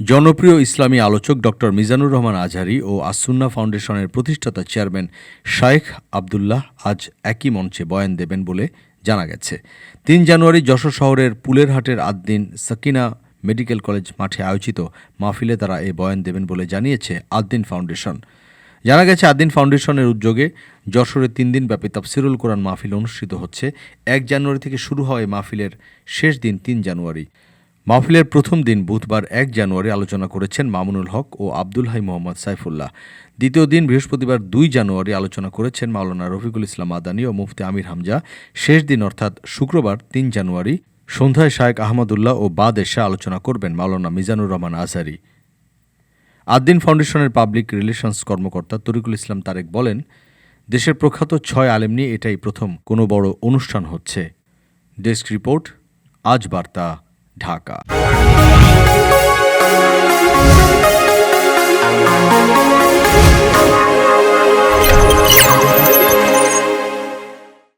জনপ্রিয় ইসলামী আলোচক ডক্টর মিজানুর রহমান আজহারি ও আসুন্না ফাউন্ডেশনের প্রতিষ্ঠাতা চেয়ারম্যান শায়েখ আবদুল্লাহ আজ একই মঞ্চে বয়ান দেবেন বলে জানা গেছে। তিন জানুয়ারি যশোর শহরের পুলেরহাটের আদ্দিন সাকিনা মেডিকেল কলেজ মাঠে আয়োজিত মাহফিলে তারা এ বয়ান দেবেন বলে জানিয়েছে আদ্দিন ফাউন্ডেশন। জানা গেছে, আদ্দিন ফাউন্ডেশনের উদ্যোগে যশোরে তিন দিনব্যাপী তাফসিরুল কোরআন মাহফিল অনুষ্ঠিত হচ্ছে। এক জানুয়ারি থেকে শুরু হয় মাহফিলের শেষ দিন, তিন জানুয়ারি। মাহফিলের প্রথম দিন বুধবার এক জানুয়ারি আলোচনা করেছেন মামুনুল হক ও আব্দুল হাই মোহাম্মদ সাইফুল্লাহ। দ্বিতীয় দিন বৃহস্পতিবার দুই জানুয়ারি আলোচনা করেছেন মাওলানা রফিকুল ইসলাম আদানি ও মুফতি আমির হামজা। শেষ দিন অর্থাৎ শুক্রবার তিন জানুয়ারি সন্ধ্যায় শায়েক আহমদুল্লাহ ও বাদ এশা আলোচনা করবেন মাওলানা মিজানুর রহমান আজহারি। আদ্দিন ফাউন্ডেশনের পাবলিক রিলেশনস কর্মকর্তা তরিকুল ইসলাম তারেক বলেন, দেশের প্রখ্যাত ছয় আলেম নিয়ে এটাই প্রথম, কোনো বড় অনুষ্ঠান হচ্ছে। ডেস্ক রিপোর্ট, আজ বার্তা। ঢাকা।